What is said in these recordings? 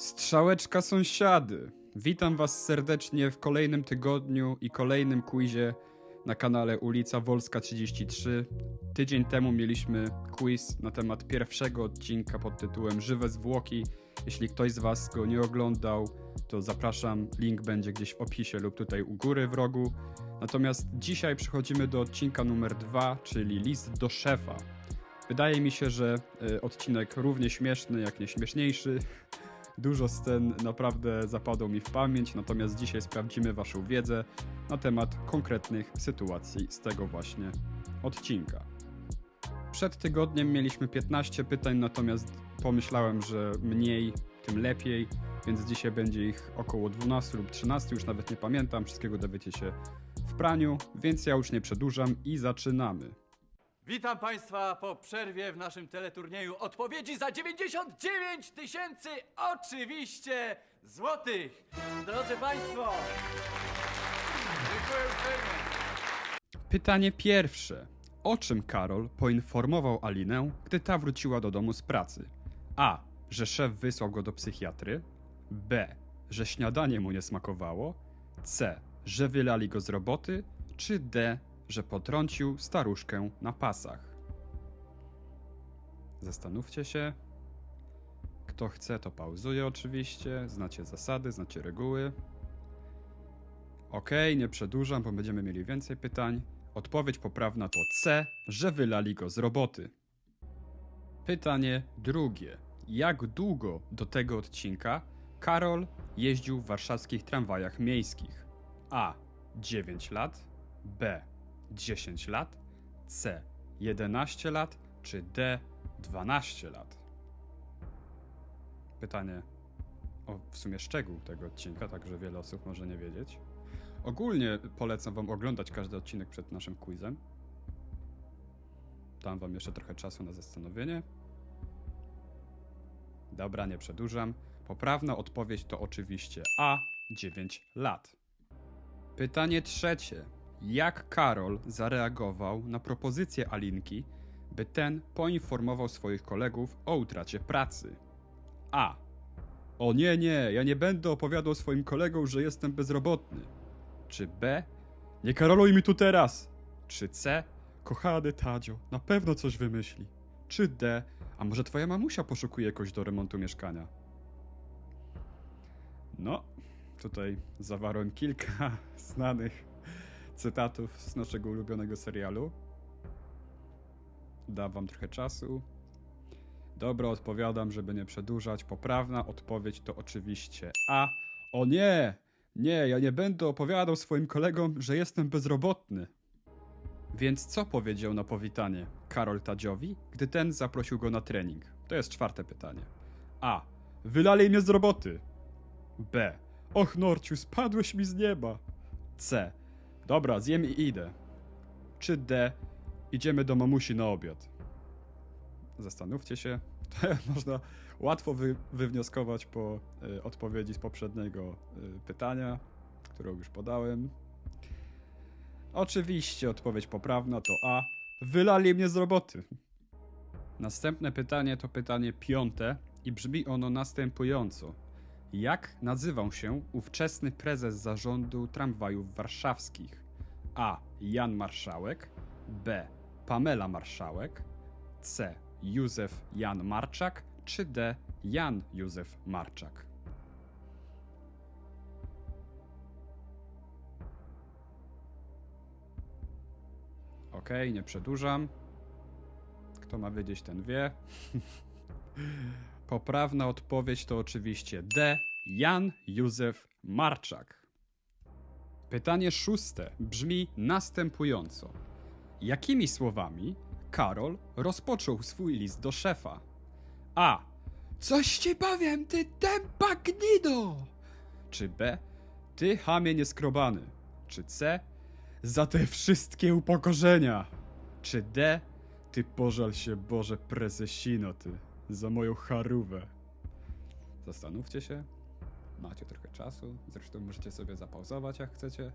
Strzałeczka sąsiady. Witam Was serdecznie w kolejnym tygodniu i kolejnym quizie na kanale Ulica Wolska 33. Tydzień temu mieliśmy quiz na temat pierwszego odcinka pod tytułem Żywe zwłoki. Jeśli ktoś z Was go nie oglądał, to zapraszam. Link będzie gdzieś w opisie lub tutaj u góry w rogu. Natomiast dzisiaj przechodzimy do odcinka numer dwa, czyli list do szefa. Wydaje mi się, że y, odcinek równie śmieszny jak nieśmieszniejszy. Dużo scen naprawdę zapadło mi w pamięć, natomiast dzisiaj sprawdzimy Waszą wiedzę na temat konkretnych sytuacji z tego właśnie odcinka. Przed tygodniem mieliśmy 15 pytań, natomiast pomyślałem, że mniej, tym lepiej, więc dzisiaj będzie ich około 12 lub 13, już nawet nie pamiętam, wszystkiego dowiecie się w praniu, więc ja już nie przedłużam i zaczynamy. Witam Państwa po przerwie w naszym teleturnieju odpowiedzi za 99 tysięcy oczywiście złotych. Drodzy Państwo, dziękuję. Pytanie pierwsze. O czym Karol poinformował Alinę, gdy ta wróciła do domu z pracy? A. Że szef wysłał go do psychiatry. B. Że śniadanie mu nie smakowało. C. Że wylali go z roboty. Czy D. Że potrącił staruszkę na pasach. Zastanówcie się. Kto chce, to pauzuje oczywiście. Znacie zasady, znacie reguły. Okej, nie przedłużam, bo będziemy mieli więcej pytań. Odpowiedź poprawna to C, że wylali go z roboty. Pytanie drugie. Jak długo do tego odcinka Karol jeździł w warszawskich tramwajach miejskich? A. 9 lat, B. 10 lat, C. 11 lat, czy D. 12 lat? Pytanie o w sumie szczegół tego odcinka, także wiele osób może nie wiedzieć. Ogólnie polecam wam oglądać każdy odcinek przed naszym quizem. Dam wam jeszcze trochę czasu na zastanowienie. Dobra, nie przedłużam. Poprawna odpowiedź to oczywiście A 9 lat. Pytanie trzecie. Jak Karol zareagował na propozycję Alinki, by ten poinformował swoich kolegów o utracie pracy? A. O nie, nie, ja nie będę opowiadał swoim kolegom, że jestem bezrobotny. Czy B? Nie karoluj mi tu teraz! Czy C? Kochany Tadzio, na pewno coś wymyśli. Czy D? A może twoja mamusia poszukuje kogoś do remontu mieszkania? No, tutaj zawarłem kilka znanych cytatów z naszego ulubionego serialu. Dam wam trochę czasu. Dobra, odpowiadam, żeby nie przedłużać. Poprawna odpowiedź to oczywiście A. O nie! Nie, ja nie będę opowiadał swoim kolegom, że jestem bezrobotny. Więc co powiedział na powitanie Karol Tadziowi, gdy ten zaprosił go na trening? To jest czwarte pytanie. A. Wylali mnie z roboty. B. Och, Norciu, spadłeś mi z nieba. C. Dobra, zjem i idę. Czy D. Idziemy do mamusi na obiad. Zastanówcie się. To można łatwo wy, wywnioskować po y, odpowiedzi z poprzedniego y, pytania, którą już podałem. Oczywiście odpowiedź poprawna to A. Wylali mnie z roboty. Następne pytanie to pytanie piąte i brzmi ono następująco. Jak nazywał się ówczesny prezes zarządu tramwajów warszawskich? A. Jan Marszałek. B. Pamela Marszałek. C. Józef Jan Marczak. Czy D. Jan Józef Marczak? Okej, nie przedłużam. Kto ma wiedzieć, ten wie. Poprawna odpowiedź to oczywiście D. Jan Józef Marczak. Pytanie szóste brzmi następująco. Jakimi słowami Karol rozpoczął swój list do szefa? A. Coś ci powiem, ty tempa gnido! Czy B. Ty chamie nieskrobany? Czy C. Za te wszystkie upokorzenia? Czy D. Ty pożal się Boże prezesino ty, za moją charówę. Zastanówcie się. Macie trochę czasu, zresztą możecie sobie zapauzować jak chcecie.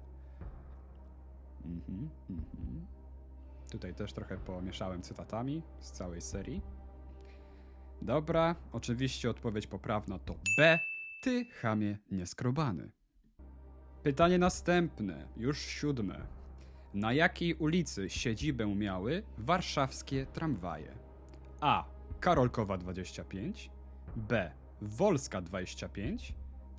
Mhm, mhm. Tutaj też trochę pomieszałem cytatami z całej serii. Dobra, oczywiście odpowiedź poprawna to B. Ty, chamie nieskrobany. Pytanie następne, już siódme. Na jakiej ulicy siedzibę miały warszawskie tramwaje? A. Karolkowa 25, B. Wolska 25,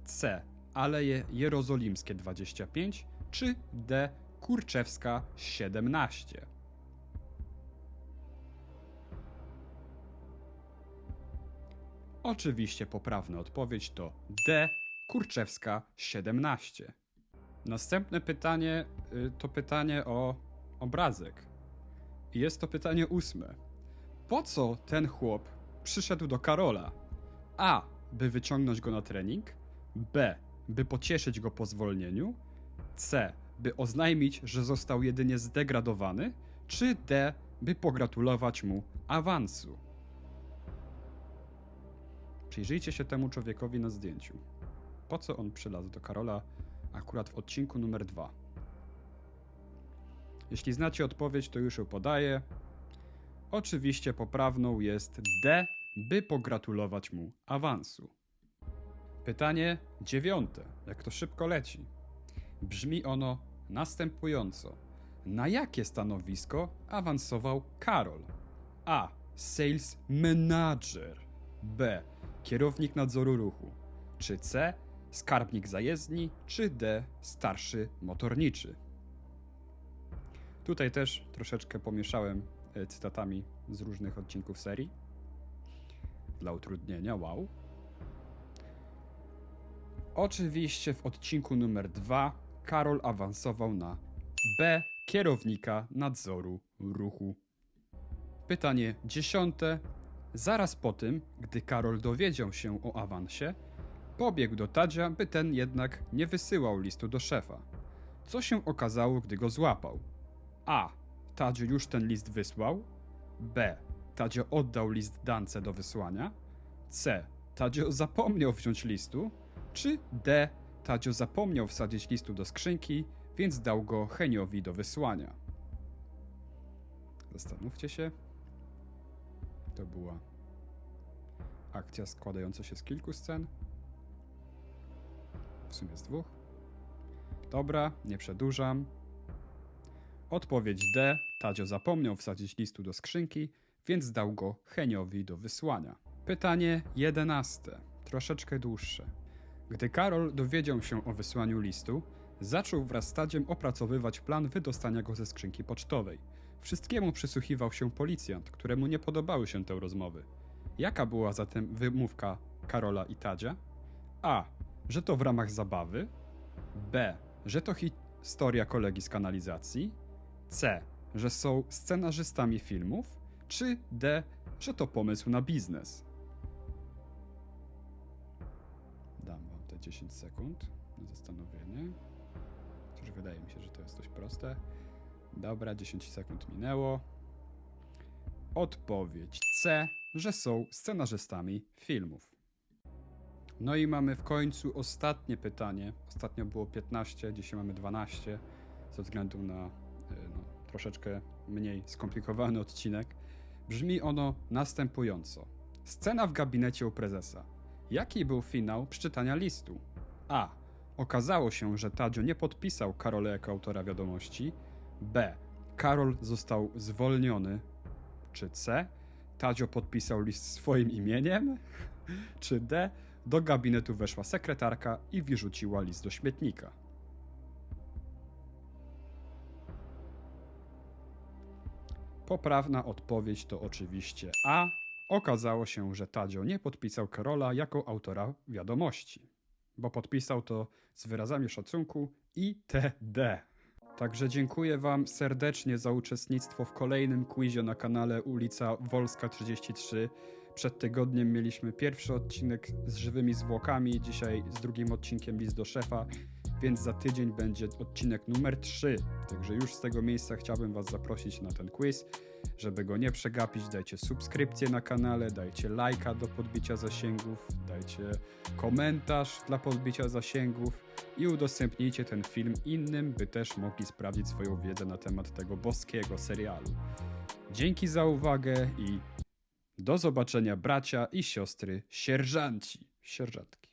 C. Aleje Jerozolimskie 25, czy D. Kurczewska 17? Oczywiście poprawna odpowiedź to D. Kurczewska 17. Następne pytanie y, to pytanie o obrazek. Jest to pytanie ósme. Po co ten chłop przyszedł do Karola? A. By wyciągnąć go na trening. B. By pocieszyć go po zwolnieniu. C. By oznajmić, że został jedynie zdegradowany. Czy D. By pogratulować mu awansu. Przyjrzyjcie się temu człowiekowi na zdjęciu. Po co on przylazł do Karola akurat w odcinku numer dwa? Jeśli znacie odpowiedź, to już ją podaję. Oczywiście poprawną jest D, by pogratulować mu awansu. Pytanie dziewiąte, jak to szybko leci. Brzmi ono następująco. Na jakie stanowisko awansował Karol? A. Sales Manager. B. Kierownik nadzoru ruchu. Czy C. Skarbnik zajezdni. Czy D. Starszy motorniczy. Tutaj też troszeczkę pomieszałem cytatami z różnych odcinków serii. Dla utrudnienia, wow. Oczywiście w odcinku numer 2 Karol awansował na B. Kierownika nadzoru ruchu. Pytanie dziesiąte. Zaraz po tym, gdy Karol dowiedział się o awansie, pobiegł do Tadzia, by ten jednak nie wysyłał listu do szefa. Co się okazało, gdy go złapał? A. Tadzio już ten list wysłał. B. Tadzio oddał list Dance do wysłania. C. Tadzio zapomniał wziąć listu. Czy D. Tadzio zapomniał wsadzić listu do skrzynki, więc dał go Heniowi do wysłania. Zastanówcie się. To była akcja składająca się z kilku scen. W sumie z dwóch. Dobra, nie przedłużam. Odpowiedź D. Tadzio zapomniał wsadzić listu do skrzynki, więc dał go Heniowi do wysłania. Pytanie jedenaste, troszeczkę dłuższe. Gdy Karol dowiedział się o wysłaniu listu, zaczął wraz z Tadziem opracowywać plan wydostania go ze skrzynki pocztowej. Wszystkiemu przysłuchiwał się policjant, któremu nie podobały się te rozmowy. Jaka była zatem wymówka Karola i Tadzia? A. Że to w ramach zabawy. B. Że to historia kolegi z kanalizacji. C. Że są scenarzystami filmów. Czy D. Że to pomysł na biznes. Dam wam te 10 sekund na zastanowienie. Wydaje mi się, że to jest dość proste. Dobra, 10 sekund minęło. Odpowiedź C, że są scenarzystami filmów. No i mamy w końcu ostatnie pytanie. Ostatnio było 15, dzisiaj mamy 12, ze względu na troszeczkę mniej skomplikowany odcinek. Brzmi ono następująco. Scena w gabinecie u prezesa. Jaki był finał przeczytania listu? A. Okazało się, że Tadzio nie podpisał Karola jako autora wiadomości. B. Karol został zwolniony. Czy C. Tadzio podpisał list swoim imieniem? Czy D. Do gabinetu weszła sekretarka i wyrzuciła list do śmietnika. Poprawna odpowiedź to oczywiście A. Okazało się, że Tadzio nie podpisał Karola jako autora wiadomości, bo podpisał to z wyrazami szacunku itd. Także dziękuję Wam serdecznie za uczestnictwo w kolejnym quizie na kanale ulica Wolska 33. Przed tygodniem mieliśmy pierwszy odcinek z żywymi zwłokami, dzisiaj z drugim odcinkiem List do szefa, więc za tydzień będzie odcinek numer 3. Także już z tego miejsca chciałbym Was zaprosić na ten quiz. Żeby go nie przegapić, dajcie subskrypcję na kanale, dajcie lajka do podbicia zasięgów, dajcie komentarz dla podbicia zasięgów i udostępnijcie ten film innym, by też mogli sprawdzić swoją wiedzę na temat tego boskiego serialu. Dzięki za uwagę i do zobaczenia bracia i siostry sierżanci, sierżantki.